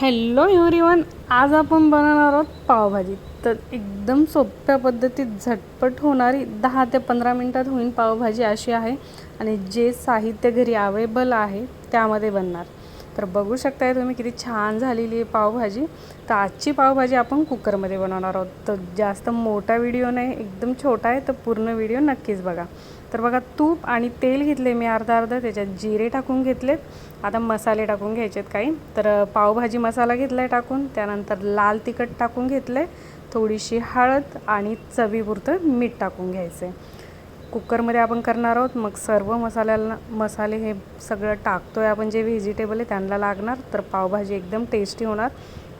Hello everyone आज आपण बनवणार आहोत पावभाजी. तर एकदम सोप्या पद्धतीत झटपट होणारी दहा ते पंधरा मिनटात होईल पावभाजी अशी आहे. आणि जे साहित्य घरी अवेलेबल आहे त्यामध्ये बनणार. तर बघू शकताय तुम्ही किती छान झालेली आहे पावभाजी. तर आजची पावभाजी आपण कुकरमध्ये बनवणार आहोत. तर जास्त मोठा व्हिडिओ नाही एकदम छोटा आहे तर पूर्ण व्हिडिओ नक्कीच बघा. तर बघा तूप आणि तेल घेतले मी अर्धा अर्धा त्याच्यात जिरे टाकून घेतलेत. आता मसाले टाकून घ्यायचेत काही. तर पावभाजी मसाला घेतला आहे टाकून त्यानंतर लाल तिखट टाकून घेतलं आहे थोडीशी हळद आणि चवीपुरतं मीठ टाकून घ्यायचं आहे कुकरमध्ये आपण करणार आहोत. मग सर्व मसाल्याला मसाले हे सगळं टाकतो आहे आपण. जे व्हेजिटेबल आहे त्यांना लागणार. तर पावभाजी एकदम टेस्टी होणार.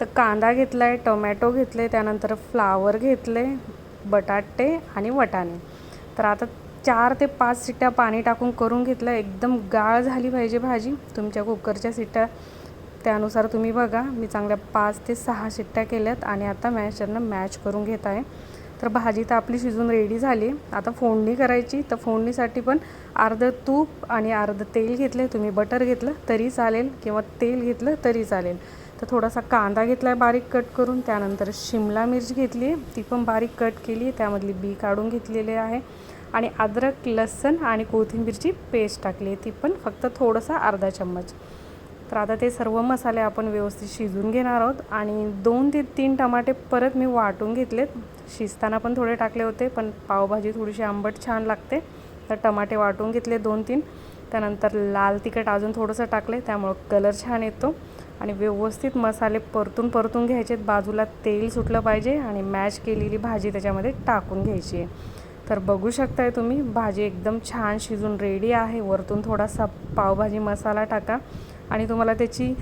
तर कांदा घेतला आहे टोमॅटो घेतले त्यानंतर फ्लावर घेतले बटाटे आणि वटाणे. तर आता चार ते पाच सिट्ट्या पाणी टाकून करून घेतलं. एकदम गाळ झाली पाहिजे भाजी. तुमच्या कुकरच्या शिट्ट्या त्यानुसार तुम्ही बघा. मी चांगल्या पाच ते सहा शिट्ट्या केल्यात आणि आता मॅशरनं मॅच करून घेत आहे. तर भाजी तर आपली शिजून रेडी झाली. आता फोडणी करायची. तर फोडणीसाठी पण अर्धं तूप आणि अर्धं तेल घेतलं तुम्ही बटर घेतलं तरी चालेल किंवा तेल घेतलं तरी चालेल. तर थोडासा कांदा घेतला आहे बारीक कट करून. त्यानंतर शिमला मिरची घेतली. आहे ती पण बारीक कट केली. आहे त्यामधली बी काढून घेतलेली आहे. आणि अद्रक लसण आणि कोथिंबीरची पेस्ट टाकली आहे. ती पण फक्त थोडंसं अर्धा चम्मच. तर आता ते सर्व मसाले आपण व्यवस्थित शिजून घेणार आहोत. आणि दोन ते तीन टमाटे परत मी वाटून घेतलेत. शिजताना पण थोडे टाकले होते पण पावभाजी थोडीशी आंबट छान लागते. तर टमाटे वाटून घेतले दोन तीन. त्यानंतर लाल तिखट अजून थोडंसं टाकले त्यामुळं कलर छान येतो. आणि व्यवस्थित मसाले परतून परतून घ्यायचेत बाजूला तेल सुटलं पाहिजे आणि मॅश केलेली भाजी त्याच्यामध्ये टाकून घ्यायची आहे. तर बघू शकताय तुम्ही भाजी एकदम छान शिजून रेडी आहे. वरतून थोडासा पावभाजी मसाला टाका. आणि तुम्हाला त्याची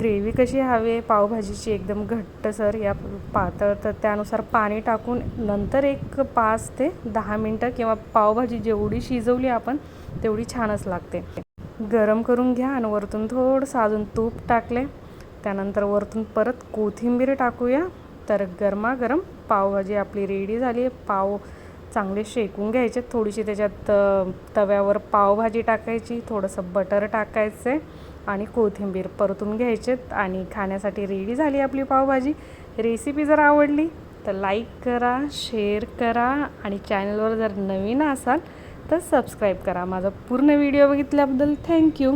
ग्रेव्ही कशी हवी आहे पावभाजीची एकदम घट्टसर या पातळ तर त्यानुसार पाणी टाकून नंतर एक पाच ते दहा मिनटं किंवा पावभाजी जेवढी शिजवली आपण तेवढी छानच लागते. गरम करून घ्या आणि वरतून थोडंसं अजून तूप टाकले. त्यानंतर वरतून परत कोथिंबीर टाकूया. तर गरमागरम पावभाजी आपली रेडी झाली आहे. पाव चांगले शेकून घ्यायचे थोडीशी त्याच्यात तव्यावर पावभाजी टाकायची थोडंसं बटर टाकायचं आहे आणि कोथिंबीर परतून घ्यायचेत आणि खाण्यासाठी रेडी झाली आपली पावभाजी. रेसिपी जर आवडली तर लाईक करा शेअर करा आणि चॅनलवर जर नवीन असाल तर सबस्क्राईब करा. माझा पूर्ण व्हिडिओ बघितल्याबद्दल थँक्यू